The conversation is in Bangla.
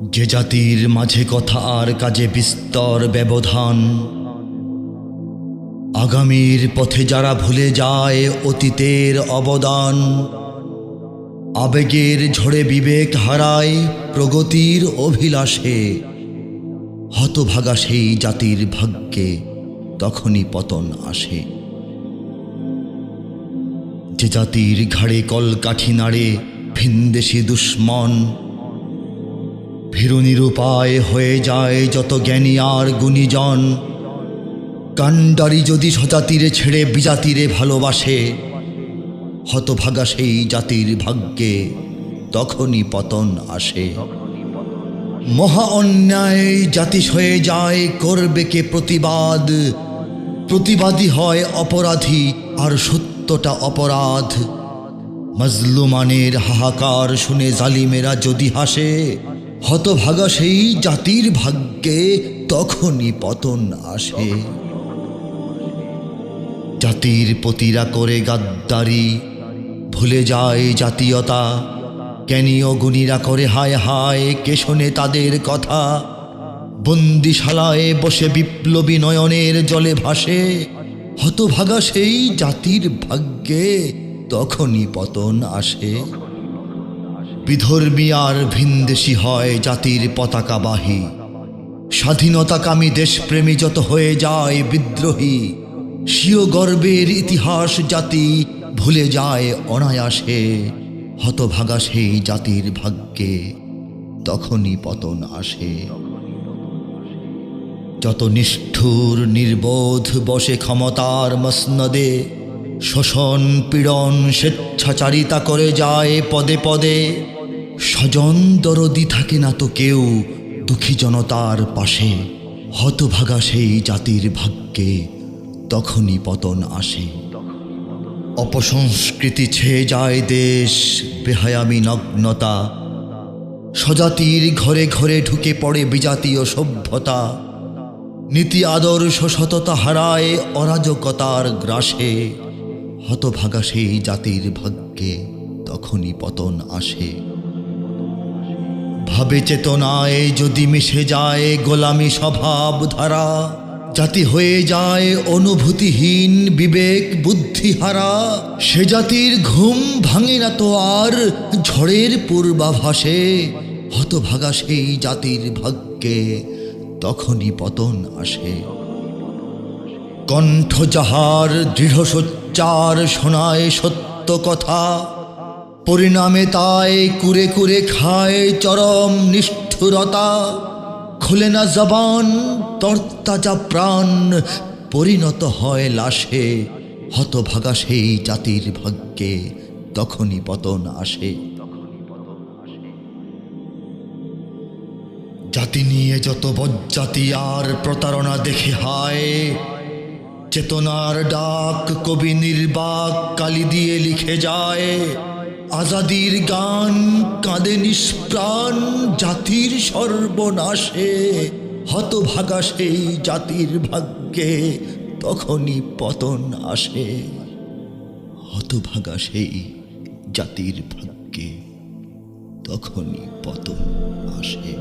যে জাতির মাঝে কথা আর কাজে বিস্তর ব্যবধান, আগামীর পথে যারা ভুলে যায় অতীতের অবদান, আবেগের ঝড়ে বিবেক হারায় প্রগতির অভিলাষে, হতভাগা সেই জাতির ভাগ্যে তখনই পতন আসে। যে জাতির ঘাড়ে কলকাঠি নাড়ে ভিনদেশি দুশ্মন ভীরু নিরুপায় হয়ে যায় যত জ্ঞানী আর গুণীজন। কাণ্ডারি যদি সজাতিরে ছেড়ে বিজাতিরে ভালোবাসে, হতভাগা সেই জাতির ভাগ্যে তখনই পতন আসে। মহা অন্যায় জাতি হয়ে যায়, করবে কে প্রতিবাদ? প্রতিবাদী হয় অপরাধী আর সত্যটা অপরাধ। মজলুমানের হাহাকার শুনে জালিমেরা যদি হাসে হতভাগা সেই জাতির ভাগ্যে তখনই পতন আসে। জাতির পতিরা করে গাদ্দারি, ভুলে যায় জাতীয়তা। জ্ঞানীয় গুণীরা করে হায় হায়, কে শোনে তাদের কথা? বন্দিশালায় বসে বিপ্লবী নয়নের জলে ভাসে। হতভাগা সেই জাতির ভাগ্যে তখনই পতন আসে। বিধর্মী আর ভিনদেশি হয় জাতির পতাকাবাহী স্বাধীনতাকামী দেশপ্রেমী যত হয়ে যায় বিদ্রোহী, স্বীয় গর্বের ইতিহাস জাতি ভুলে যায় অনায়াসে, হতভাগা সেই জাতির ভাগ্যে তখনই পতন আসে। যত নিষ্ঠুর নির্বোধ বসে ক্ষমতার মসনদে, শোষণ পীড়ন স্বেচ্ছাচারিতা করে যায় পদে পদে। স্বজন দরদি থাকে না তো কেউ, দুঃখী জনতার পাশে। হতভাগা সেই জাতির ভাগ্যে তখনই পতন আসে। অপসংস্কৃতি ছেয়ে যায় দেশ, বেহায়ামি নগ্নতা। স্বজাতির ঘরে ঘরে ঢুকে পড়ে বিজাতীয় সভ্যতা। নীতি আদর্শ সততা হারায় অরাজকতার গ্রাসে। হতভাগা সেই জাতির ভাগ্যে তখনই পতন আসে। ভাবে চেতনায় যদি মিশে যায় গোলামি স্বভাব ধারা জাতি হয়ে যায় অনুভূতিহীন বিবেক বুদ্ধিহারা, সে জাতির ঘুম ভাঙে না তো আর ঝড়ের পূর্বাভাসে। হতভাগা সেই জাতির ভাগ্যে তখনই পতন আসে। কণ্ঠ যাহার দৃঢ় সোচ্চার শোনায় সত্য কথা। পরিণামে তাই কুরে কুরে খায় চরম নিষ্ঠুরতা। খুলে না জবান, তরতাজা প্রাণ, পরিণত হয় লাশে। হতভাগা সেই জাতির ভাগ্যে তখনই পতন আসে। জাতি নিয়ে যত বজ্জাতি আর প্রতারণা দেখে হায় চেতনার ডাক কবি নির্বাক কালি দিয়ে লিখে যায়, আজাদির গান কাঁদে নিষ্প্রাণ, জাতির সর্বনাশে, হতভাগা সেই জাতির ভাগ্যে তখনই পতন আসে। হতভাগা সেই জাতির ভাগ্যে তখনই পতন আসে।